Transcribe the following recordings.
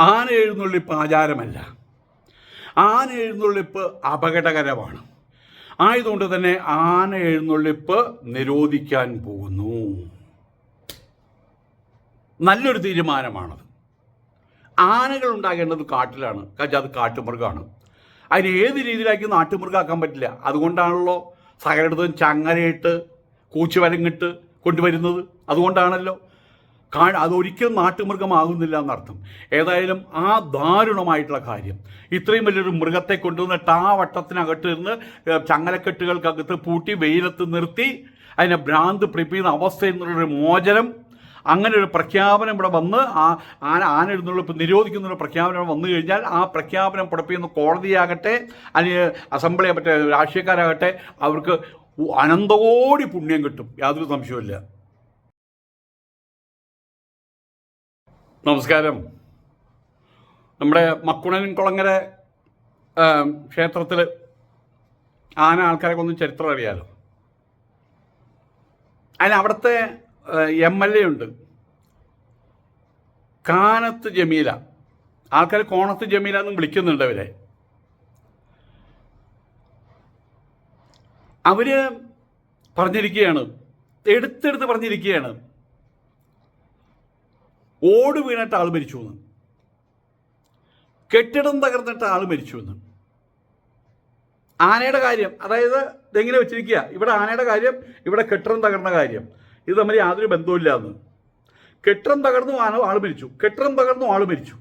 ആന എഴുന്നള്ളിപ്പ് ആചാരമല്ല ആന എഴുന്നള്ളിപ്പ് അപകടകരമാണ്. ആയതുകൊണ്ട് തന്നെ ആന എഴുന്നള്ളിപ്പ് നിരോധിക്കാൻ പോകുന്നു. നല്ലൊരു തീരുമാനമാണത്. ആനകൾ ഉണ്ടാകേണ്ടത് കാട്ടിലാണ്. കാരണം അത് കാട്ടുമൃഗമാണ്. അതിന് ഏത് രീതിയിലാക്കി നാട്ടുമൃഗമാക്കാൻ പറ്റില്ല. അതുകൊണ്ടാണല്ലോ സകലയിടത്തും ചങ്ങലയിട്ട് കൂച്ചുവരങ്ങിട്ട് കൊണ്ടുവരുന്നത്. അതുകൊണ്ടാണല്ലോ കാ അതൊരിക്കലും നാട്ടുമൃഗമാകുന്നില്ല എന്നർത്ഥം ഏതായാലും ആ ദാരുണമായിട്ടുള്ള കാര്യം. ഇത്രയും വലിയൊരു മൃഗത്തെ കൊണ്ടുവന്നിട്ട് ആ വട്ടത്തിനകത്ത് ചങ്ങലക്കെട്ടുകൾക്കകത്ത് പൂട്ടി വെയിലത്ത് നിർത്തി അതിനെ ഭ്രാന്ത് പിടിപ്പിക്കുന്ന അവസ്ഥയിൽ നിന്നുള്ളൊരു മോചനം അങ്ങനെ ഒരു പ്രഖ്യാപനം ഇവിടെ വന്ന് ആ ആന ആന എഴുന്നള്ളിപ്പ് നിരോധിക്കുന്ന ഒരു പ്രഖ്യാപനം വന്നു കഴിഞ്ഞാൽ ആ പ്രഖ്യാപനം പുറപ്പിക്കുന്ന കോടതിയാകട്ടെ അല്ലെങ്കിൽ അസംബ്ലി മറ്റേ രാഷ്ട്രീയക്കാരാകട്ടെ അവർക്ക് അനന്തകോടി പുണ്യം കിട്ടും. യാതൊരു സംശയവുമില്ല. നമസ്കാരം. നമ്മുടെ മക്കുണൻ കുളങ്ങര ക്ഷേത്രത്തിൽ ആന ആൾക്കാരെ ഒന്നും ചരിത്രം അറിയാലോ? അതിന് അവിടുത്തെ എം എൽ എ ഉണ്ട്. കാനത്ത് ജമീല. ആൾക്കാർ കോണത്ത് ജമീല എന്നും വിളിക്കുന്നുണ്ട് അവരെ. അവർ പറഞ്ഞിരിക്കുകയാണ് എടുത്തെടുത്ത് പറഞ്ഞിരിക്കുകയാണ്. ഓട് വീണിട്ട് ആൾ മരിച്ചു എന്ന്. കെട്ടിടം തകർന്നിട്ട് ആൾ മരിച്ചു എന്ന്. ആനയുടെ കാര്യം അതായത് ഇതെങ്ങനെ വെച്ചിരിക്കുക? ഇവിടെ ആനയുടെ കാര്യം ഇവിടെ കെട്ടിടം തകർന്ന കാര്യം. ഇത് തമ്മിൽ യാതൊരു ബന്ധവുമില്ല എന്ന്. കെട്ടിടം തകർന്നു ആന ആൾ മരിച്ചു. കെട്ടിടം തകർന്നു ആൾ മരിച്ചു.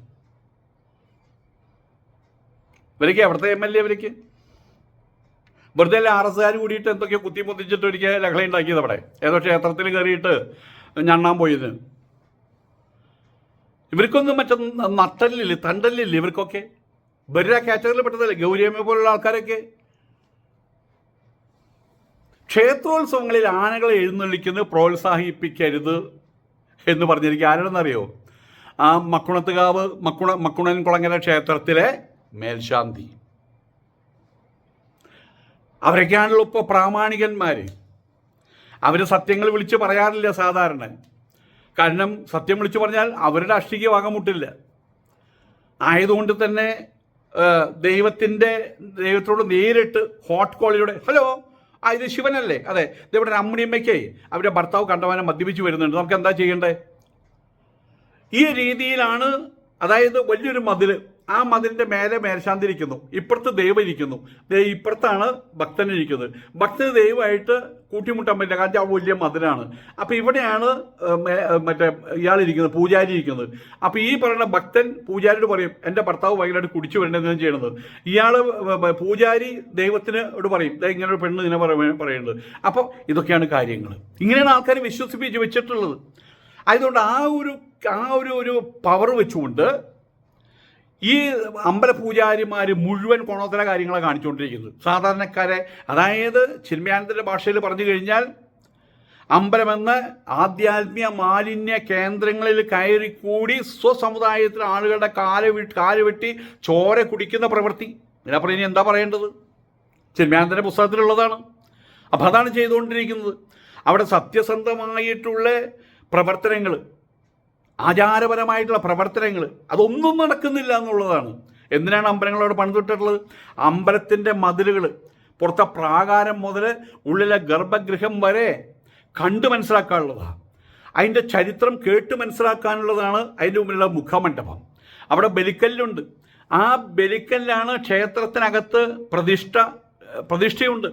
ഇവരൊക്കെ അവിടുത്തെ എം എൽ എ ഇവരൊക്കെ? വെറുതെ ആർ എസ്സുകാർ കൂടിയിട്ട് എന്തൊക്കെയോ കുത്തി മുത്തിച്ചിട്ട് ഒരിക്കൽ ലഹള ഉണ്ടാക്കിയത് അവിടെ. ഏതോ ക്ഷേത്രത്തിൽ കയറിയിട്ട് ഞണ്ണാൻ പോയത്. ഇവർക്കൊന്നും മറ്റേ നട്ടലില്ലേ തണ്ടലില്ലേ ഇവർക്കൊക്കെ? ഇവരുടെ കാറ്റഗറിയിൽ പെട്ടതല്ലേ ഗൗരിയമ്മ പോലുള്ള ആൾക്കാരൊക്കെ? ക്ഷേത്രോത്സവങ്ങളിൽ ആനകളെ എഴുന്നള്ളിക്കുന്നത് പ്രോത്സാഹിപ്പിക്കരുത് എന്ന് പറഞ്ഞിരിക്കുക ആരാണെന്നറിയോ? ആ മക്കുണത്തുകാവ് മക്കുണ മക്കുണൻ കുളങ്ങര ക്ഷേത്രത്തിലെ മേൽശാന്തി. അവരൊക്കെയാണല്ലോ ഇപ്പോൾ പ്രാമാണികന്മാർ അവർ സത്യങ്ങൾ വിളിച്ച് പറയാറില്ല സാധാരണ. കാരണം സത്യം വിളിച്ചു പറഞ്ഞാൽ അവരുടെ അഷ്ടിക്ക് വാങ്ങമുട്ടില്ല ആയതുകൊണ്ട് തന്നെ ദൈവത്തിന്റെ ദൈവത്തോട് നേരിട്ട് ഹോട്ട് കോളിലൂടെ ഹലോ ആ ഇത് ശിവനല്ലേ? അതെ ഇവിടെ അമ്മുണിയമ്മയ്ക്ക് അവരുടെ ഭർത്താവ് കണ്ടവാനം മദ്യപിച്ച് വരുന്നുണ്ട്. നമുക്ക് എന്താ ചെയ്യേണ്ടേ? ഈ രീതിയിലാണ് അതായത് വലിയൊരു മതിൽ ആ മതിലിന്റെ മേലെ മേൽശാന്തിരിക്കുന്നു. ഇപ്പുറത്ത് ദൈവം ഇരിക്കുന്നു. ഇപ്പുറത്താണ് ഭക്തൻ ഇരിക്കുന്നത്. ഭക്തൻ ദൈവമായിട്ട് കൂട്ടിമുട്ടാൻ പറ്റില്ല. കാരണം ആ വലിയ മതിലാണ്. അപ്പൊ ഇവിടെയാണ് മറ്റേ ഇയാൾ ഇരിക്കുന്നത് പൂജാരി ഇരിക്കുന്നത്. അപ്പൊ ഈ പറയുന്ന ഭക്തൻ പൂജാരിയോട് പറയും എന്റെ ഭർത്താവ് ഭയങ്കരമായിട്ട് കുടിച്ചു വരേണ്ടതെന്ന് ചെയ്യണത്. ഇയാൾ പൂജാരി ദൈവത്തിന് ഇവിടെ പറയും ഇങ്ങനെ ഒരു പെണ്ണ് ഇങ്ങനെ പറയ- പറയുന്നത്. അപ്പോൾ ഇതൊക്കെയാണ് കാര്യങ്ങൾ ഇങ്ങനെയാണ് ആൾക്കാർ വിശ്വസിപ്പിച്ച് വെച്ചിട്ടുള്ളത്. അതുകൊണ്ട് ആ ഒരു ആ ഒരു ഒരു പവർ വെച്ചുകൊണ്ട് ഈ അമ്പല പൂജാരിമാർ മുഴുവൻ കോണോത്തര കാര്യങ്ങളെ കാണിച്ചുകൊണ്ടിരിക്കുന്നത് സാധാരണക്കാരെ അതായത് ചിന്മയാനന്ദന്റെ ഭാഷയിൽ പറഞ്ഞു കഴിഞ്ഞാൽ അമ്പലമെന്ന് ആധ്യാത്മിക മാലിന്യ കേന്ദ്രങ്ങളിൽ കയറിക്കൂടി സ്വസമുദായത്തിലെ ആളുകളുടെ കാല വി കാൽ വെട്ടി ചോര കുടിക്കുന്ന പ്രവൃത്തി. ഇതിനപ്പുറം ഇനി എന്താ പറയേണ്ടത്? ചിന്മയാനന്ദന്റെ പുസ്തകത്തിലുള്ളതാണ്. അപ്പം അതാണ് ചെയ്തുകൊണ്ടിരിക്കുന്നത്. അവിടെ സത്യസന്ധമായിട്ടുള്ള പ്രവർത്തനങ്ങൾ ആചാരപരമായിട്ടുള്ള പ്രവർത്തനങ്ങൾ അതൊന്നും നടക്കുന്നില്ല എന്നുള്ളതാണ്. എന്തിനാണ് അമ്പലങ്ങളോട് പണിതിട്ടുള്ളത് അമ്പലത്തിന്റെ മതിലുകൾ പുറത്തെ പ്രാകാരം മുതൽ ഉള്ളിലെ ഗർഭഗൃഹം വരെ കണ്ടു മനസ്സിലാക്കാനുള്ളതാണ്. അതിന്റെ ചരിത്രം കേട്ട് മനസ്സിലാക്കാനുള്ളതാണ് അതിന്റെ മുന്നിലുള്ള മുഖമണ്ഡപം. അവിടെ ബലിക്കല്ലുണ്ട്. ആ ബലിക്കല്ലാണ് ക്ഷേത്രത്തിനകത്ത് പ്രതിഷ്ഠ പ്രതിഷ്ഠയുണ്ട്.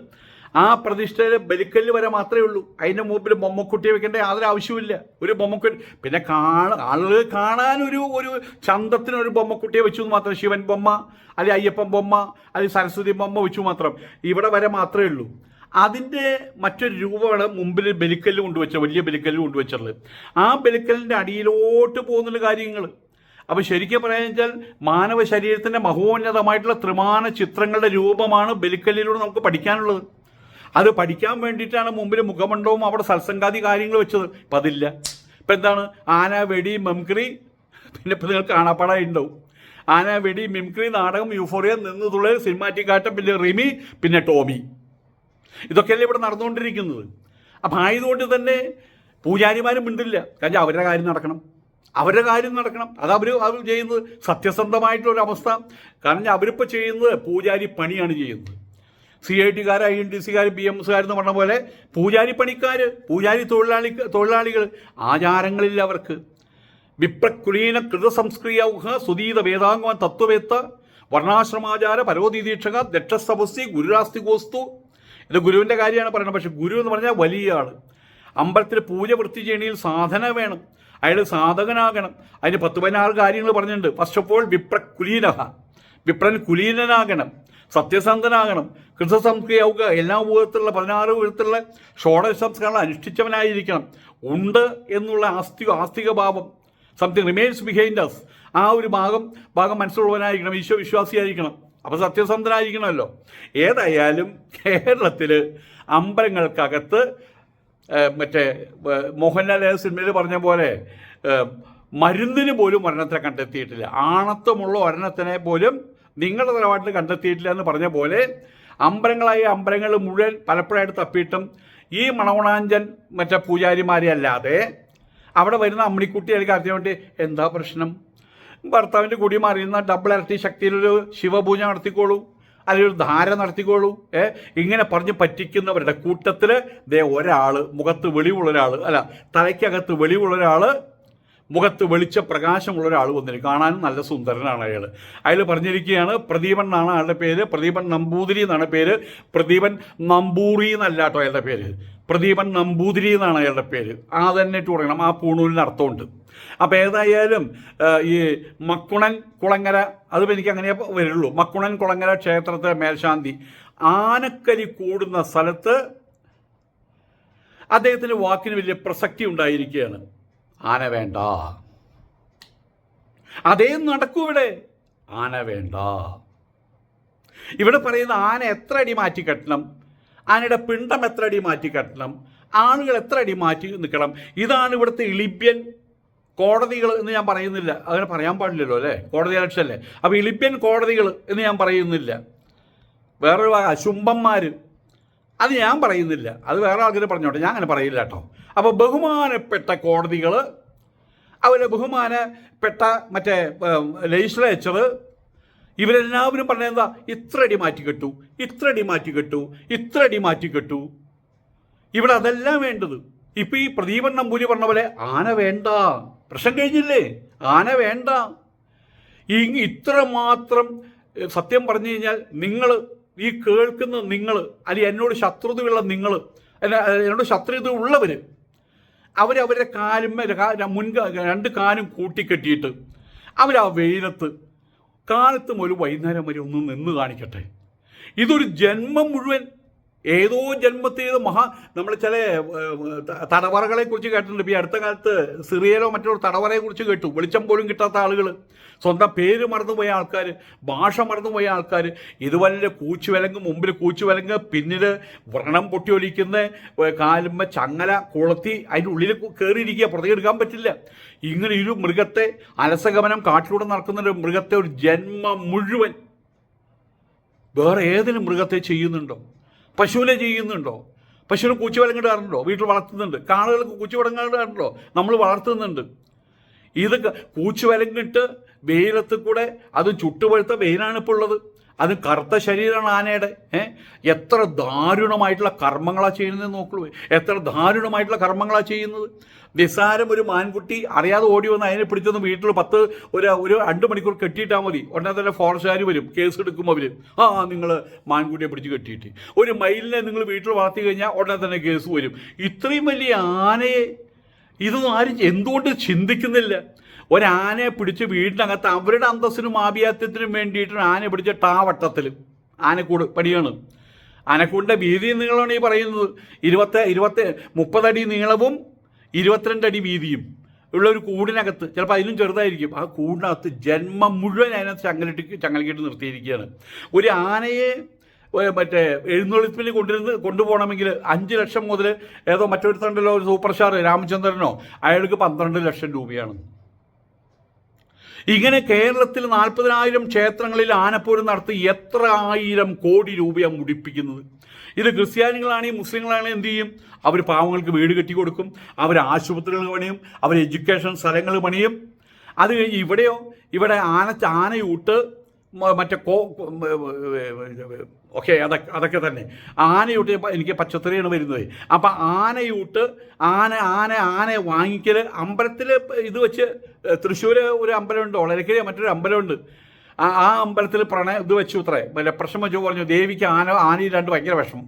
ആ പ്രതിഷ്ഠയിൽ ബലിക്കല്ല് വരെ മാത്രമേ ഉള്ളൂ. അതിന്റെ മുമ്പിൽ ബൊമ്മക്കുട്ടിയെ വെക്കേണ്ട യാതൊരു ആവശ്യമില്ല ഒരു ബൊമ്മക്കുട്ടി പിന്നെ കാണ ആളുകൾ കാണാനൊരു ഒരു ചന്തത്തിനൊരു ബൊമ്മക്കുട്ടിയെ വെച്ചു മാത്രം. ശിവൻ ബൊമ്മ അല്ലെങ്കിൽ അയ്യപ്പൻ ബൊമ്മ അല്ലെങ്കിൽ സരസ്വതി ബൊമ്മ വെച്ചു മാത്രം. ഇവിടെ വരെ മാത്രമേ ഉള്ളൂ. അതിന്റെ മറ്റൊരു രൂപമാണ് മുമ്പിൽ ബലിക്കല്ല് കൊണ്ടുവച്ച വലിയ ബലിക്കല്ല് കൊണ്ടുവച്ചിട്ടുള്ളത്. ആ ബലിക്കല്ലിന്റെ അടിയിലോട്ട് പോകുന്നുള്ള കാര്യങ്ങൾ അപ്പോൾ ശരിക്കും പറയാന്ന് വെച്ചാൽ മാനവ ശരീരത്തിന്റെ മഹോന്നതമായിട്ടുള്ള ത്രിമാന ചിത്രങ്ങളുടെ രൂപമാണ് ബലിക്കല്ലിലൂടെ നമുക്ക് പഠിക്കാനുള്ളത്. അത് പഠിക്കാൻ വേണ്ടിയിട്ടാണ് മുമ്പിൽ മുഖമണ്ഡവും അവിടെ സത്സംഗാതി കാര്യങ്ങൾ വെച്ചത്. ഇപ്പം അതില്ല. ഇപ്പം എന്താണ്? ആന വെടി മെംക്രി പിന്നെ ഇപ്പം നിങ്ങൾ കാണാപ്പാടായി ഉണ്ടാവും ആന വെടി മിംക്രി നാടകം യൂഫോറിയ നിന്ന് തുള്ളൽ സിനിമാറ്റിക് ആട്ടം പിന്നെ റിമി പിന്നെ ടോമി. ഇതൊക്കെയല്ലേ ഇവിടെ നടന്നുകൊണ്ടിരിക്കുന്നത്. അപ്പം ആയതുകൊണ്ട് തന്നെ പൂജാരിമാരും മിണ്ടില്ല. കാരണം അവരുടെ കാര്യം നടക്കണം. അവരുടെ കാര്യം നടക്കണം. അത് അവർ അവർ ചെയ്യുന്നത് സത്യസന്ധമായിട്ടുള്ളൊരവസ്ഥ കാരണം അവരിപ്പോൾ ചെയ്യുന്നത് പൂജാരി പണിയാണ് ചെയ്യുന്നത്. സി ഐ ടിക്കാർ ഐ എൻ ടി സിക്കാർ ബി എം എസ്കാരെന്ന് പറഞ്ഞ പോലെ പൂജാരി പണിക്കാർ പൂജാരി തൊഴിലാളി തൊഴിലാളികൾ ആചാരങ്ങളില്ല അവർക്ക്. വിപ്രകുലീന കൃതസംസ്ക്രിയൗഹ സുതീത വേദാംഗ തത്വവേത്ത വർണാശ്രമാചാര പരോധീക്ഷക ദക്ഷസപസ്തി ഗുരുരാസ്തികോസ്തു. ഇത് ഗുരുവിന്റെ കാര്യമാണ് പറയുന്നത്. പക്ഷെ ഗുരു എന്ന് പറഞ്ഞാൽ വലിയ ആൾ അമ്പലത്തിൽ പൂജ വൃത്തി ചെയ്യണമെങ്കിൽ സാധന വേണം. അയാൾ സാധകനാകണം. അതിന് പത്ത് പതിനാറ് കാര്യങ്ങൾ പറഞ്ഞിട്ടുണ്ട്. ഫസ്റ്റ് ഓഫ് ഓൾ വിപ്രകുലീനഹ. വിപ്രൻ കുലീനനാകണം. സത്യസന്ധനാകണം. കൃതസംസ്കൃയാവുക എല്ലാ വിധത്തിലുള്ള പതിനാറ് വിധത്തിലുള്ള ഷോഡശ സംസ്കാരങ്ങൾ അനുഷ്ഠിച്ചവനായിരിക്കണം. ഉണ്ട് എന്നുള്ള ആസ്തിക ആസ്തിക ഭാവം. സംതിങ് റിമെയിൻസ് ബിഹൈൻഡ് അസ് ആ ഒരു ഭാഗം ഭാഗം മനസ്സിലുള്ളവനായിരിക്കണം. ഈശോ വിശ്വാസിയായിരിക്കണം. അപ്പോൾ സത്യസന്ധനായിരിക്കണമല്ലോ. ഏതായാലും കേരളത്തിൽ അമ്പലങ്ങൾക്കകത്ത് മറ്റേ മോഹൻലാൽ സിനിമയിൽ പറഞ്ഞ പോലെ മരുന്നിന് പോലും ഒരെണ്ണത്തെ കണ്ടെത്തിയിട്ടില്ല. ആണത്വമുള്ള ഒരെണ്ണത്തിനെ പോലും നിങ്ങളുടെ നിലപാടിൽ കണ്ടെത്തിയിട്ടില്ല എന്ന് പറഞ്ഞ പോലെ അമ്പലങ്ങളായ അമ്പലങ്ങൾ മുഴുവൻ പലപ്പോഴായിട്ട് തപ്പിയിട്ടും ഈ മണവണാഞ്ചൻ മറ്റേ പൂജാരിമാരെ അല്ലാതെ അവിടെ വരുന്ന അമ്മിണിക്കുട്ടി അല്ലെങ്കിൽ അതിനു വേണ്ടി എന്താ പ്രശ്നം? ഭർത്താവിന്റെ കൂടി മാറിയുന്ന ഡബിൾ ഇരട്ടി ശക്തിയിലൊരു ശിവപൂജ നടത്തിക്കോളൂ അല്ലെങ്കിൽ ഒരു ധാര നടത്തിക്കോളൂ ഏ? ഇങ്ങനെ പറഞ്ഞ് പറ്റിക്കുന്നവരുടെ കൂട്ടത്തിൽ ദേ ഒരാൾ മുഖത്ത് വെളിവുള്ള ഒരാൾ അല്ല തലയ്ക്കകത്ത് വെളിവുള്ള ഒരാൾ മുഖത്ത് വെളിച്ച പ്രകാശമുള്ള ഒരാൾ വന്നിരിക്കും കാണാനും നല്ല സുന്ദരനാണ് അയാൾ അയാൾ പറഞ്ഞിരിക്കുകയാണ് പ്രദീപൻ എന്നാണ് അയാളുടെ പേര്. പ്രദീപൻ നമ്പൂതിരി എന്നാണ് പേര്. പ്രദീപൻ നമ്പൂറി എന്നല്ല കേട്ടോ അയാളുടെ പേര്. പ്രദീപൻ നമ്പൂതിരി എന്നാണ് അയാളുടെ പേര്. ആ തന്നെ ഇട്ട് തുടങ്ങണം ആ പൂണൂലിന് അർത്ഥമുണ്ട്. അപ്പോൾ ഏതായാലും ഈ മക്കുണൻ കുളങ്ങര അത് എനിക്ക് അങ്ങനെ വരുള്ളൂ. മക്കുണൻ കുളങ്ങര ക്ഷേത്രത്തെ മേൽശാന്തി. ആനക്കരി കൂടുന്ന സ്ഥലത്ത് അദ്ദേഹത്തിന് വാക്കിന് വലിയ പ്രസക്തി ഉണ്ടായിരിക്കുകയാണ്. ആന വേണ്ട. അതേ നടക്കൂ ഇവിടെ. ആന വേണ്ട. ഇവിടെ പറയുന്ന ആന എത്ര അടി മാറ്റി കെട്ടണം? ആനയുടെ പിണ്ടം എത്ര അടി മാറ്റി കെട്ടണം? ആളുകൾ എത്ര അടി മാറ്റി നിൽക്കണം? ഇതാണ് ഇവിടുത്തെ ഇളിപ്യൻ കോടതികൾ എന്ന് ഞാൻ പറയുന്നില്ല. അങ്ങനെ പറയാൻ പാടില്ലല്ലോ അല്ലേ? കോടതി ഇലക്ഷൻ അല്ലേ അപ്പോൾ ഇളിപ്യൻ കോടതികൾ എന്ന് ഞാൻ പറയുന്നില്ല. വേറൊരു ഭാഗം അശുംഭന്മാർ അത് ഞാൻ പറയുന്നില്ല. അത് വേറെ ആൾക്കാർ പറഞ്ഞോട്ടെ. ഞാൻ അങ്ങനെ പറയില്ല കേട്ടോ. അപ്പോൾ ബഹുമാനപ്പെട്ട കോടതികൾ അവരെ ബഹുമാനപ്പെട്ട മറ്റേ ലെജിസ്ലേച്ചർ ഇവരെല്ലാവരും പറഞ്ഞത് എന്താ? ഇത്ര അടി മാറ്റി ഇത്ര അടി മാറ്റി ഇത്ര അടി മാറ്റി ഇവിടെ അതല്ല വേണ്ടത്. ഇപ്പം ഈ പ്രദീപൻ നമ്പൂരി പറഞ്ഞ പോലെ ആന വേണ്ട. പ്രശ്നം കഴിഞ്ഞില്ലേ? ആന വേണ്ട. ഈ ഇത്ര മാത്രം സത്യം പറഞ്ഞു കഴിഞ്ഞാൽ നിങ്ങൾ ഈ കേൾക്കുന്ന നിങ്ങൾ അല്ലെങ്കിൽ എന്നോട് ശത്രുതയുള്ള നിങ്ങൾ എന്നോട് ശത്രുത ഉള്ളവർ അവരവരുടെ കാലും മുൻ രണ്ട് കാലും കൂട്ടിക്കെട്ടിയിട്ട് അവരാ വെയിലത്ത് കാലത്തും ഒരു വൈകുന്നേരം വരെ ഒന്ന് നിന്ന് കാണിക്കട്ടെ. ഇതൊരു ജന്മം മുഴുവൻ ഏതോ ജന്മത്തേത് മഹാ നമ്മൾ ചില തടവറകളെ കുറിച്ച് കേട്ടിട്ടുണ്ട്. ഈ അടുത്ത കാലത്ത് സിറിയയിലോ മറ്റൊരു തടവറയെ കുറിച്ച് കേട്ടു. വെളിച്ചം പോലും കിട്ടാത്ത ആളുകൾ സ്വന്തം പേര് മറന്നുപോയ ആൾക്കാർ ഭാഷ മറന്നുപോയ ആൾക്കാർ ഇതുപോലെ കൂച്ചുവിലങ്ങ് മുമ്പിൽ കൂച്ചുവിലങ്ങ് പിന്നിൽ വ്രണം പൊട്ടിയൊലിക്കുന്ന കാലുമ്മ ചങ്ങല കുളത്തി അതിന്റെ ഉള്ളിൽ കയറിയിരിക്കുക പുറത്തേക്ക് എടുക്കാൻ പറ്റില്ല. ഇങ്ങനെ ഒരു മൃഗത്തെ അലസഗമനം കാട്ടിലൂടെ നടക്കുന്ന ഒരു മൃഗത്തെ ഒരു ജന്മം മുഴുവൻ വേറെ ഏതെങ്കിലും മൃഗത്തെ ചെയ്യുന്നുണ്ടോ? പശുവിനെ ചെയ്യുന്നുണ്ടോ? പശുവിന് കൂച്ചുവലം കിടാറുണ്ടോ വീട്ടിൽ വളർത്തുന്നുണ്ട്. കാളുകൾക്ക് കൂച്ചുവലം കിടാറുണ്ടോ നമ്മൾ വളർത്തുന്നുണ്ട്. ഇത് കൂച്ചുവലം കിട്ട് വെയിലത്ത് കൂടെ അത് ചുട്ടുപഴുത്ത വെയിലാണ് ഇപ്പോൾ ഉള്ളത്. അത് കറുത്ത ശരീരമാണ് ആനയുടെ. ഏ? എത്ര ദാരുണമായിട്ടുള്ള കർമ്മങ്ങളാണ് ചെയ്യുന്നത് നോക്കുള്ളൂ എത്ര ദാരുണമായിട്ടുള്ള കർമ്മങ്ങളാണ് ചെയ്യുന്നത്. നിസ്സാരം ഒരു മാൻകുട്ടി അറിയാതെ ഓടി വന്ന് അതിനെ പിടിച്ചൊന്ന് വീട്ടിൽ പത്ത് ഒരു ഒരു രണ്ട് മണിക്കൂർ കെട്ടിയിട്ടാൽ മതി. ഉടനെ തന്നെ ഫോറസ്റ്റുകാർ വരും. കേസ് എടുക്കും അവർ ആ നിങ്ങൾ മാൻകുട്ടിയെ പിടിച്ച് കെട്ടിയിട്ട്. ഒരു മയിലിനെ നിങ്ങൾ വീട്ടിൽ വളർത്തി കഴിഞ്ഞാൽ ഉടനെ തന്നെ കേസ് വരും. ഇത്രയും വലിയ ആനയെ ഇതൊന്നും ആരും എന്തുകൊണ്ട് ചിന്തിക്കുന്നില്ല? ഒരാനയെ പിടിച്ച് വീടിനകത്ത് അവരുടെ അന്തസ്സിനും ആഭിയാത്യത്തിനും വേണ്ടിയിട്ട് ആനയെ പിടിച്ച ടാവട്ടത്തിൽ ആനക്കൂട് പടിയാണ്. ആനക്കൂടിന്റെ വീതി നീളമാണ് ഈ പറയുന്നത്. ഇരുപത്തി ഇരുപത്തി മുപ്പതടി നീളവും ഇരുപത്തിരണ്ട് അടി വീതിയും ഉള്ള ഒരു കൂടിനകത്ത് ചിലപ്പോൾ അതിലും ചെറുതായിരിക്കും. ആ കൂടിനകത്ത് ജന്മം മുഴുവൻ അതിനകത്ത് ചങ്ങലിട്ട് ചങ്ങലക്കിട്ട് നിർത്തിയിരിക്കുകയാണ്. ഒരു ആനയെ മറ്റേ എഴുന്നള്ളിപ്പിന് കൊണ്ടിരുന്ന് കൊണ്ടുപോകണമെങ്കിൽ അഞ്ച് ലക്ഷം മുതൽ ഏതോ മറ്റൊരുത്തണ്ടല്ലോ ഒരു സൂപ്പർ സ്റ്റാർ രാമചന്ദ്രനോ അയാൾക്ക് പന്ത്രണ്ട് ലക്ഷം രൂപയാണ്. ഇങ്ങനെ കേരളത്തിൽ നാൽപ്പതിനായിരം ക്ഷേത്രങ്ങളിൽ ആനപ്പൂരം നടത്തി എത്ര ആയിരം കോടി രൂപയാണ് മുടിപ്പിക്കുന്നത്? ഇത് ക്രിസ്ത്യാനികളാണെങ്കിൽ മുസ്ലിങ്ങളാണെങ്കിൽ എന്ത് ചെയ്യും? അവർ പാവങ്ങൾക്ക് വീട് കെട്ടി കൊടുക്കും അവർ ആശുപത്രികൾ പണിയും അവർ എഡ്യൂക്കേഷൻ സ്ഥലങ്ങൾ പണിയും. അത് കഴിഞ്ഞ് ഇവിടെയോ ഇവിടെ ആന ആനയൂട്ട് മറ്റേ കോ ഓക്കെ അതൊക്കെ അതൊക്കെ തന്നെ. ആനയൂട്ട് എനിക്ക് പച്ചത്തറിയാണ് വരുന്നത്. അപ്പം ആനയൂട്ട് ആന ആന ആന വാങ്ങിക്കൽ അമ്പലത്തിൽ ഇത് വെച്ച് തൃശ്ശൂർ ഒരു അമ്പലമുണ്ട് ഒളരക്കര മറ്റൊരു അമ്പലമുണ്ട്. ആ ആ അമ്പലത്തിൽ പ്രണയ ഇത് വെച്ചു ഇത്രേ. മറ്റേ പ്രശ്നം വെച്ചു പറഞ്ഞു ദേവിക്ക് ആന രണ്ട് ഭയങ്കര വിഷമം.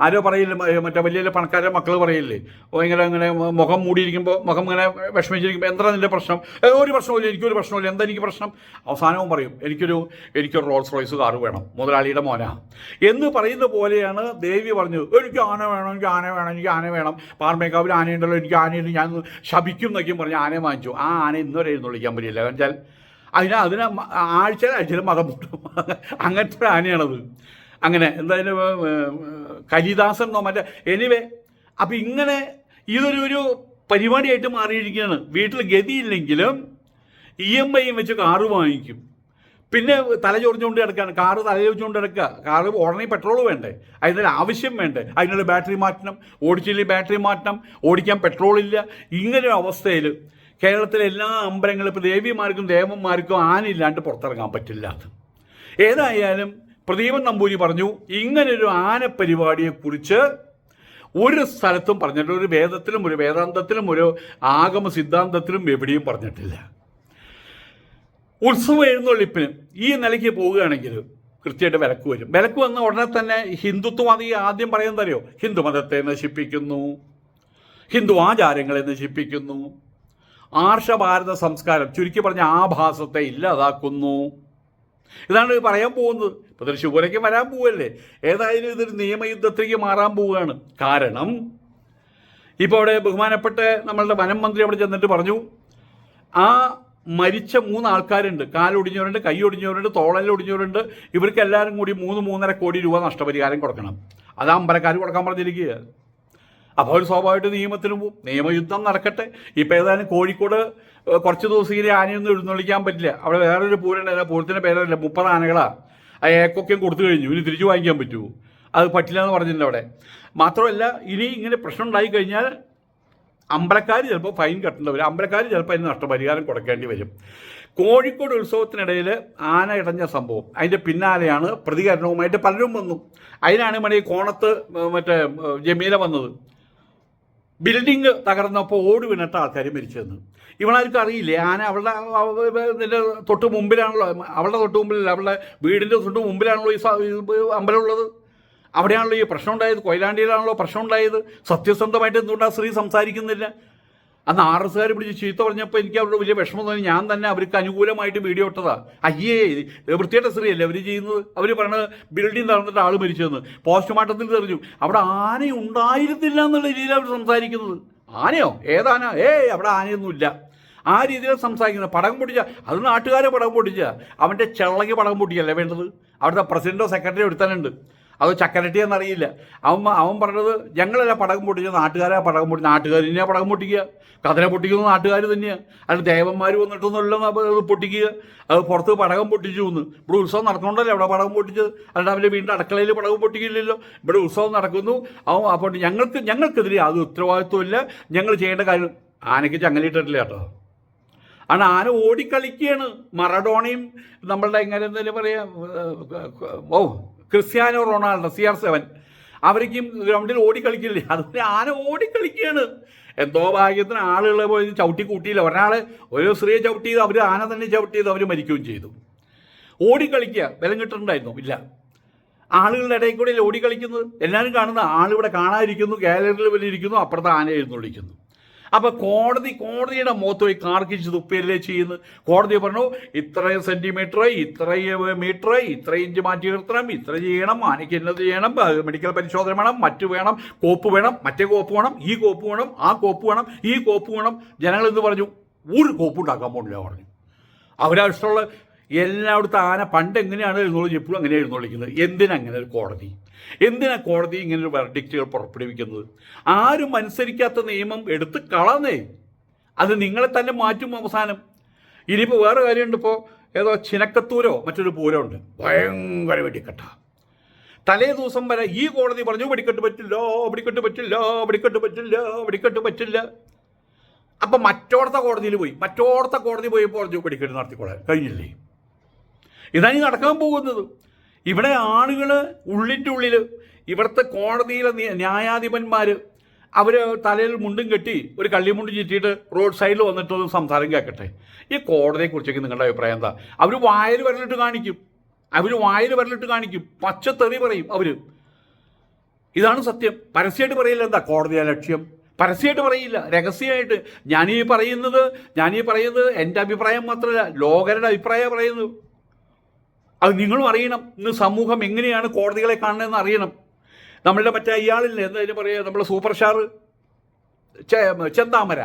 ആരോ പറയില്ല മറ്റേ വലിയ വലിയ പണക്കാരെ മക്കൾ പറയില്ലേ ഇങ്ങനെ ഇങ്ങനെ മുഖം മൂടിയിരിക്കുമ്പോൾ മുഖം ഇങ്ങനെ വിഷമിച്ചിരിക്കുമ്പോൾ എന്താ നിന്റെ പ്രശ്നം? "ഏ, ഒരു പ്രശ്നമില്ല എനിക്കൊരു പ്രശ്നമില്ല എന്താ എനിക്ക് പ്രശ്നം? അവസാനവും പറയും എനിക്കൊരു എനിക്കൊരു റോൾസ് റോയ്സ് കാറ് വേണം മുതലാളിയുടെ മോന. എന്ന് പറയുന്ന പോലെയാണ് ദേവി പറഞ്ഞു എനിക്ക് ആന വേണം എനിക്ക് ആന വേണം എനിക്ക് ആന വേണം. പാർമേക്കാവിൽ ആനയുണ്ടല്ലോ എനിക്ക് ആനയുണ്ട് ഞാൻ ശപിക്കും എന്നൊക്കെയും പറഞ്ഞ് ആനയെ വാങ്ങിച്ചു ആ ആന ഇന്നുവരെ എഴുന്നള്ളിക്കാൻ പറ്റില്ല കാരണം വെച്ചാൽ അതിന് അതിന് ആഴ്ച ആഴ്ചയിൽ മതം പൊട്ടും. അങ്ങനത്തെ ഒരു ആനയാണത്. അങ്ങനെ എന്തായാലും കലിദാസൻ എന്നോ മറ്റേ എനിവേ അപ്പം ഇങ്ങനെ ഇതൊരു ഒരു പരിപാടിയായിട്ട് മാറിയിരിക്കുകയാണ്. വീട്ടിൽ ഗതിയില്ലെങ്കിലും ഇ എം ഐയും വെച്ച് കാറ് വാങ്ങിക്കും. പിന്നെ തല ചൊറിഞ്ഞുകൊണ്ട് കിടക്കുകയാണ്. കാറ് തല ചൊറിഞ്ഞുകൊണ്ട് കിടക്കുക. കാറ് ഉടനെ പെട്രോൾ വേണ്ടേ? അതിനൊരു ആവശ്യം വേണ്ടേ? അതിനുള്ള ബാറ്ററി മാറ്റണം. ഓടിച്ചില്ലെങ്കിൽ ബാറ്ററി മാറ്റണം. ഓടിക്കാൻ പെട്രോളില്ല ഇങ്ങനെ ഒരു അവസ്ഥയിൽ കേരളത്തിലെ എല്ലാ അമ്പലങ്ങളും ഇപ്പോൾ ദേവിമാർക്കും ദേവന്മാർക്കും ആനയില്ലാണ്ട് പുറത്തിറങ്ങാൻ പറ്റില്ല. ഏതായാലും പ്രദീപൻ നമ്പൂരി പറഞ്ഞു ഇങ്ങനൊരു ആന പരിപാടിയെക്കുറിച്ച് ഒരു സ്ഥലത്തും പറഞ്ഞിട്ടില്ല. ഒരു വേദത്തിലും ഒരു വേദാന്തത്തിലും ഒരു ആഗമ സിദ്ധാന്തത്തിലും എവിടെയും പറഞ്ഞിട്ടില്ല. ഉത്സവ എഴുന്നള്ളിപ്പിന് ഈ നിലയ്ക്ക് പോവുകയാണെങ്കിൽ കൃത്യമായിട്ട് വിലക്ക് വരും. വിലക്ക് വന്ന ഉടനെ തന്നെ ഹിന്ദുത്വവാദി ആദ്യം പറയുന്നത് അറിയോ? ഹിന്ദു മതത്തെ നശിപ്പിക്കുന്നു. ഹിന്ദു ആചാരങ്ങളെ നശിപ്പിക്കുന്നു. ആർഷഭാരത സംസ്കാരം. ചുരുക്കി പറഞ്ഞ ആഭാസത്തെ ഇല്ലാതാക്കുന്നു. ഇതാണ് പറയാൻ പോകുന്നത്. ഇപ്പൊ തൃശ്ശൂരേക്ക് വരാൻ പോവല്ലേ? ഏതായാലും ഇതൊരു നിയമയുദ്ധത്തിലേക്ക് മാറാൻ പോവുകയാണ്. കാരണം ഇപ്പോൾ അവിടെ ബഹുമാനപ്പെട്ട നമ്മളുടെ വനം മന്ത്രി അവിടെ ചെന്നിട്ട് പറഞ്ഞു ആ മരിച്ച മൂന്ന് ആൾക്കാരുണ്ട് കാലൊടിഞ്ഞവരുണ്ട് കൈ ഒടിഞ്ഞവരുണ്ട് തോളലൊടിഞ്ഞവരുണ്ട് ഇവർക്ക് എല്ലാവരും കൂടി മൂന്ന് മൂന്നര കോടി രൂപ നഷ്ടപരിഹാരം കൊടുക്കണം. അത് അമ്പലക്കാർ കൊടുക്കാൻ പറഞ്ഞിരിക്കുക. അപ്പോൾ സ്വാഭാവികമായിട്ട് നിയമത്തിന് പോവും നിയമയുദ്ധം നടക്കട്ടെ. ഇപ്പം ഏതായാലും കോഴിക്കോട് കുറച്ച് ദിവസം ഇങ്ങനെ ആനയൊന്നും എഴുന്നള്ളിക്കാൻ പറ്റില്ല. അവിടെ വേറൊരു പൂരമുണ്ട് പൂരത്തിന്റെ പേരല്ല മുപ്പത് ആനകളാണ് ആ ഏക്കൊക്കെ കൊടുത്തു കഴിഞ്ഞു. ഇനി തിരിച്ചു വാങ്ങിക്കാൻ പറ്റുമോ അത് പറ്റില്ല എന്ന് പറഞ്ഞിട്ടുണ്ട് അവിടെ. മാത്രമല്ല ഇനി ഇങ്ങനെ പ്രശ്നം ഉണ്ടായി കഴിഞ്ഞാൽ അമ്പലക്കാർ ചിലപ്പോൾ ഫൈൻ കെട്ടേണ്ടി വരും. അമ്പലക്കാർ ചിലപ്പോൾ അതിന് നഷ്ടപരിഹാരം കൊടുക്കേണ്ടി വരും. കോഴിക്കോട് ഉത്സവത്തിനിടയിൽ ആന ഇടഞ്ഞ സംഭവം. അതിന്റെ പിന്നാലെയാണ് പ്രതികരണവുമായിട്ട് പലരും വന്നു. അതിനാണ് മണി കോണത്ത് മറ്റേ ജമീല വന്നത്. ബിൽഡിങ് തകർന്നപ്പോൾ ഓടി വീണിട്ട് ആൾക്കാർ മരിച്ചതെന്ന് ഇവളാർക്കും അറിയില്ലേ? ആന അവളുടെ ഇതിന്റെ തൊട്ട് മുമ്പിലാണല്ലോ അവളുടെ തൊട്ട് മുമ്പിലല്ല അവളുടെ വീടിന്റെ തൊട്ട് മുമ്പിലാണല്ലോ ഈ അമ്പലമുള്ളത്. അവിടെയാണല്ലോ ഈ പ്രശ്നം ഉണ്ടായത് കൊയിലാണ്ടിയിലാണല്ലോ പ്രശ്നം ഉണ്ടായത്. സത്യസന്ധമായിട്ട് എന്തുകൊണ്ടാണ് സ്ത്രീ സംസാരിക്കുന്നില്ല? അന്ന് ആർ എസ്സുകാർ പിടിച്ച് ചീത്ത പറഞ്ഞപ്പോൾ എനിക്ക് അവരുടെ വലിയ വിഷമം തോന്നി. ഞാൻ തന്നെ അവർക്ക് അനുകൂലമായിട്ട് വീഡിയോ ഇട്ടതാ. അയ്യേ വൃത്തിയായിട്ട് സ്ത്രീയല്ലേ അവർ ചെയ്യുന്നത്? അവർ പറയണത് ബിൽഡിംഗ് തളർന്നിട്ട് ആൾ മരിച്ചതെന്ന് പോസ്റ്റ്മോർട്ടത്തിൽ തെറിഞ്ഞു. അവിടെ ആന ഉണ്ടായിരുന്നില്ല എന്നുള്ള രീതിയിൽ അവർ സംസാരിക്കുന്നത്. ആനയോ? ഏതാന ഏയ് അവിടെ ആനയൊന്നുമില്ല. ആ രീതിയിൽ സംസാരിക്കുന്നത്. പടം പൊട്ടിച്ച അത് നാട്ടുകാരെ പടം പൊട്ടിച്ച. അവന്റെ ചെള്ളക്ക് പടം പൊട്ടിക്കല്ലേ വേണ്ടത്? അവിടുത്തെ പ്രസിഡന്റോ സെക്രട്ടറിയോ എടുത്താനുണ്ട് അത് ചക്കരട്ടി എന്നറിയില്ല. അവൻ അവൻ പറഞ്ഞത് ഞങ്ങളല്ല പടകം പൊട്ടിച്ച നാട്ടുകാരാ പടകം പൊട്ടി നാട്ടുകാർ തന്നെയാണ് പടകം പൊട്ടിക്കുക. കഥന പൊട്ടിക്കുന്നത് നാട്ടുകാർ തന്നെയാണ് അല്ല ദേവന്മാർ വന്നിട്ടൊന്നുമല്ല അത് പൊട്ടിക്കുക. അത് പുറത്ത് പടകം പൊട്ടിച്ചു എന്ന്. ഇവിടെ ഉത്സവം നടക്കണമല്ലോ അവിടെ പടകം പൊട്ടിച്ചത്? അല്ലാണ്ട് അവന്റെ വീടിന്റെ അടുക്കളയിൽ പടകം പൊട്ടിക്കില്ലല്ലോ. ഇവിടെ ഉത്സവം നടക്കുന്നു. അവൻ അപ്പോൾ ഞങ്ങൾക്ക് ഞങ്ങൾക്കെതിരെ അത് ഉത്തരവാദിത്വമില്ല ഞങ്ങൾ ചെയ്യേണ്ട കാര്യം ആനയ്ക്ക് ചങ്ങലിട്ടിട്ടില്ല കേട്ടോ. ആണ് ആന ഓടിക്കളിക്കുകയാണ്. മറഡോണയും നമ്മളുടെ എങ്ങനെ എന്തെങ്കിലും പറയാം ഓ Cristiano Ronaldo C R seven. അവർക്കും ഗ്രൗണ്ടിൽ ഓടിക്കളിക്കില്ലേ അതുപോലെ ആന ഓടിക്കളിക്കുകയാണ് എന്തോ ഭാഗ്യത്തിന് ആളുകളെ പോയി ചവിട്ടി കൂട്ടിയില്ല. ഒരാൾ ഒരു സ്ത്രീയെ ചവിട്ടി ചെയ്ത് അവർ ആന തന്നെ ചവിട്ടി ചെയ്ത് അവർ മരിക്കുകയും ചെയ്തു. ഓടിക്കളിക്കുക ബലം കിട്ടുന്നുണ്ടായിരുന്നു ഇല്ല. ആളുകളുടെ ഇടയിൽ കൂടെ ഓടിക്കളിക്കുന്നത് എല്ലാവരും കാണുന്ന ആളിവിടെ കാണാതിരിക്കുന്നു ഗാലറിയിൽ വലിയ ഇരിക്കുന്നു അപ്പുറത്ത് ആന എഴുന്നള്ളിക്കുന്നു. അപ്പോൾ കോടതി കോടതിയുടെ മുഖത്ത് പോയി കാർക്കിച്ച് തുപ്പയല്ലേ ചെയ്യുന്നത് കോടതി പറഞ്ഞു ഇത്രയും സെന്റിമീറ്റർ ഇത്രയും മീറ്റർ ഇത്ര ഇഞ്ച് മാറ്റി നിർത്തണം ഇത്ര ചെയ്യണം ആനയ്ക്ക് എന്നത് ചെയ്യണം മെഡിക്കൽ പരിശോധന വേണം മറ്റു വേണം കോപ്പ് വേണം മറ്റേ കോപ്പ് വേണം ഈ കോപ്പ് വേണം ആ കോപ്പ് വേണം ഈ കോപ്പ് വേണം. ജനങ്ങൾ എന്ന് പറഞ്ഞു ഒരു കോപ്പ് ഉണ്ടാക്കാൻ പോണില്ല പറഞ്ഞു. അവരാ ഇഷ്ടമുള്ള എല്ലായിടത്തും ആന പണ്ട് എങ്ങനെയാണ് എഴുന്നള്ളിച്ച് ഇപ്പോഴും അങ്ങനെ എന്തിനാ അങ്ങനെ ഒരു കോടതി? എന്തിനാ കോടതി ഇങ്ങനെ ഒരു വെർഡിക്റ്റുകൾ പുറപ്പെടുവിക്കുന്നത്? ആരും അനുസരിക്കാത്ത നിയമം എടുത്ത് കളന്നേ. അത് നിങ്ങളെ തന്നെ മാറ്റും അവസാനം. ഇനിയിപ്പോൾ വേറെ കാര്യമുണ്ട് ഇപ്പോൾ ഏതോ ചിനക്കത്തൂരോ മറ്റൊരു പൂരമുണ്ട് ഭയങ്കര വെടിക്കെട്ട. തലേ ദിവസം വരെ ഈ കോടതി പറഞ്ഞു വെടിക്കെട്ട് പറ്റില്ല വെടിക്കെട്ട് പറ്റില്ല വെടിക്കെട്ട് പറ്റില്ല വെടിക്കെട്ട് പറ്റില്ല. അപ്പം മറ്റോടത്തെ കോടതിയിൽ പോയി. മറ്റോടത്തെ കോടതി പോയപ്പോൾ പറഞ്ഞു വെടിക്കെട്ട് നടത്തിക്കോളാൻ. കഴിഞ്ഞില്ലേ? ഇതാണ് നടക്കാൻ പോകുന്നത്. ഇവിടെ ആളുകൾ ഉള്ളിന്റെ ഇവിടുത്തെ കോടതിയിലെ ന്യായാധിപന്മാർ അവർ തലയിൽ മുണ്ടും കെട്ടി ഒരു കള്ളിമുണ്ട് ചുറ്റിയിട്ട് റോഡ് സൈഡിൽ വന്നിട്ട് സംസാരം കേൾക്കട്ടെ ഈ കോടതിയെക്കുറിച്ചൊക്കെ നിങ്ങളുടെ അഭിപ്രായം എന്താ? അവർ വായിൽ വരലിട്ട് കാണിക്കും. അവർ വായിൽ വരലിട്ട് കാണിക്കും. പച്ചത്തെറി പറയും അവർ ഇതാണ് സത്യം. പരസ്യമായിട്ട് പറയില്ല എന്താ കോടതിയുടെ ലക്ഷ്യം? പരസ്യമായിട്ട് പറയില്ല. രഹസ്യമായിട്ട്. ഞാനീ പറയുന്നത് ഞാനീ പറയുന്നത് എന്റെ അഭിപ്രായം മാത്രമല്ല ലോകരുടെ അഭിപ്രായം പറയുന്നത്. അത് നിങ്ങളും അറിയണം. ഇന്ന് സമൂഹം എങ്ങനെയാണ് കോടതികളെ കാണുന്നതെന്ന് അറിയണം. നമ്മളുടെ മറ്റേ ഇയാളില്ലേ എന്തായാലും പറയുക നമ്മളെ സൂപ്പർ സ്റ്റാർ ചെന്താമര.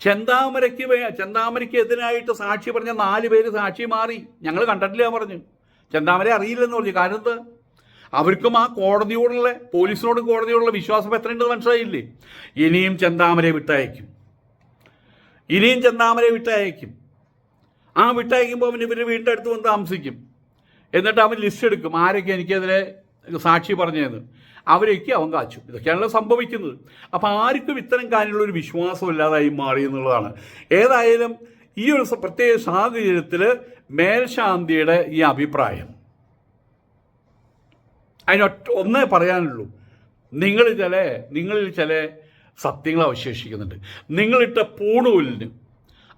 ചെന്താമരയ്ക്ക് ചെന്താമരയ്ക്ക് എതിരായിട്ട് സാക്ഷി പറഞ്ഞ നാല് പേര് സാക്ഷി മാറി. ഞങ്ങൾ കണ്ടിട്ടില്ല പറഞ്ഞു. ചെന്താമരെ അറിയില്ലെന്ന് പറഞ്ഞു. കാരണം അവർക്കും ആ കോടതിയോടുള്ള പോലീസിനോടും കോടതിയോടുള്ള വിശ്വാസം എത്രയുണ്ടെന്ന് മനസ്സിലായില്ലേ? ഇനിയും ചെന്താമരെ വിട്ടയക്കും. ഇനിയും ചെന്താമരെ വിട്ടയക്കും. ആ വിട്ടയക്കുമ്പോൾ അവൻ ഇവർ വീടിന്റെ അടുത്ത് വന്ന് താമസിക്കും. എന്നിട്ട് അവൻ ലിസ്റ്റ് എടുക്കും ആരൊക്കെ എനിക്കെതിരെ സാക്ഷി പറഞ്ഞതെന്ന്. അവരൊക്കെ അവൻ കാച്ചു. ഇതൊക്കെയാണല്ലോ സംഭവിക്കുന്നത്. അപ്പോൾ ആർക്കും ഇത്തരം കാര്യമുള്ള ഒരു വിശ്വാസം ഇല്ലാതായി മാറി എന്നുള്ളതാണ്. ഏതായാലും ഈ ഒരു പ്രത്യേക സാഹചര്യത്തിൽ മേൽശാന്തിയുടെ ഈ അഭിപ്രായം. അതിനൊറ്റ ഒന്നേ പറയാനുള്ളൂ. നിങ്ങൾ ചില നിങ്ങളിൽ ചില സത്യങ്ങൾ അവശേഷിക്കുന്നുണ്ട്. നിങ്ങളിട്ട പൂണൂലിന്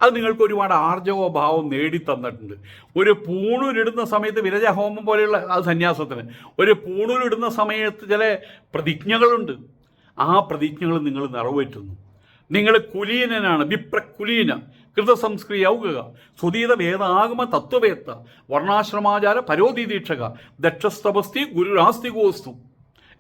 അത് നിങ്ങൾക്ക് ഒരുപാട് ആർജവ ഭാവം നേടിത്തന്നിട്ടുണ്ട്. ഒരു പൂണൂരിടുന്ന സമയത്ത് വിരജ ഹോമം പോലെയുള്ള അത് സന്യാസത്തിന്. ഒരു പൂണൂരിടുന്ന സമയത്ത് ചില പ്രതിജ്ഞകളുണ്ട്. ആ പ്രതിജ്ഞകൾ നിങ്ങൾ നിറവേറ്റുന്നു. നിങ്ങൾ കുലീനനാണ്. വിപ്രകുലീന. കൃതസംസ്ക്രിയൗക സുതീത വേദാഗമ തത്വവേത്ത. വർണാശ്രമാചാര പരോധീതീക്ഷക ദക്ഷസ്തപസ്തി ഗുരുരാസ്തികോസ്തു.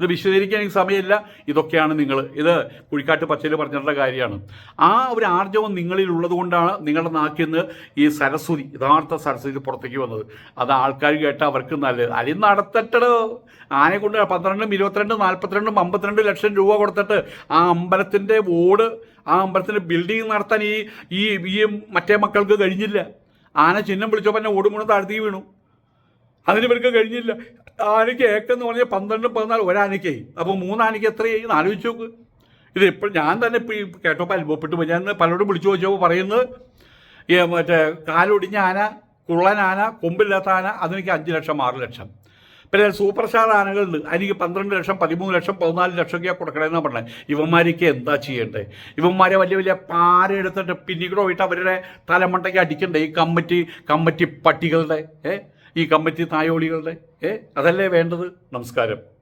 ഇത് വിശദീകരിക്കാൻ എനിക്ക് സമയമില്ല. ഇതൊക്കെയാണ് നിങ്ങൾ ഇത് കുഴിക്കാട്ട് പച്ചയിൽ പറഞ്ഞിട്ടുള്ള കാര്യമാണ്. ആ ഒരു ആർജവം നിങ്ങളിൽ ഉള്ളതുകൊണ്ടാണ് നിങ്ങളുടെ നാക്കിൽ നിന്ന് ഈ സരസ്വതി യഥാർത്ഥ സരസ്വതി പുറത്തേക്ക് വന്നത്. അത് ആൾക്കാർ കേട്ട അവർക്ക് നല്ലത് അല്ലെങ്കിൽ നടത്തട്ടടോ. ആനെ കൊണ്ട് പന്ത്രണ്ടും ഇരുപത്തിരണ്ടും നാൽപ്പത്തിരണ്ടും അമ്പത്തിരണ്ട് ലക്ഷം രൂപ കൊടുത്തിട്ട് ആ അമ്പലത്തിന്റെ ബോർഡ് ആ അമ്പലത്തിന്റെ ബിൽഡിംഗ് നടത്താൻ ഈ ഈ മറ്റേ മക്കൾക്ക് കഴിഞ്ഞില്ല. ആന ചിഹ്നം വിളിച്ചപ്പോൾ തന്നെ ഓട് മുഴുവൻ താഴ്ത്തി വീണു. അതിന് ഇവർക്ക് കഴിഞ്ഞില്ല. ആനയ്ക്ക് ഏക്കെന്ന് പറഞ്ഞാൽ പന്ത്രണ്ടും പതിനാല് ഒരാനയ്ക്കായി അപ്പോൾ മൂന്നാനയ്ക്ക് എത്രയായി എന്ന് ആലോചിച്ച് നോക്ക്. ഇത് ഇപ്പോൾ ഞാൻ തന്നെ ഇപ്പോൾ കേട്ടപ്പോൾ അനുഭവപ്പെട്ടു പോയി. ഞാൻ പലരോടും വിളിച്ചു ചോദിച്ചപ്പോൾ പറയുന്നത് മറ്റേ കാലൊടിഞ്ഞ ആന കുള്ളൻ ആന കൊമ്പില്ലാത്ത ആന അതിനെനിക്ക് അഞ്ച് ലക്ഷം ആറ് ലക്ഷം. പിന്നെ സൂപ്പർ സ്റ്റാർ ആനകളുണ്ട്. എനിക്ക് പന്ത്രണ്ട് ലക്ഷം പതിമൂന്ന് ലക്ഷം പതിനാല് ലക്ഷമൊക്കെയാണ് കൊടുക്കണമെന്നാണ് പറഞ്ഞത് ഇവന്മാരൊക്കെ എന്താ ചെയ്യേണ്ടത് ഇവന്മാരെ വലിയ വലിയ പാര എടുത്തിട്ട് പിന്നീട് പോയിട്ട് അവരുടെ തലമണ്ടയ്ക്ക് അടിക്കണ്ടേ? ഈ കമ്മിറ്റി കമ്മിറ്റി പട്ടികളുടെ ഏ? ഈ കമ്മിറ്റി തായോളികളുടെ ഏ അതല്ലേ വേണ്ടത്? നമസ്കാരം.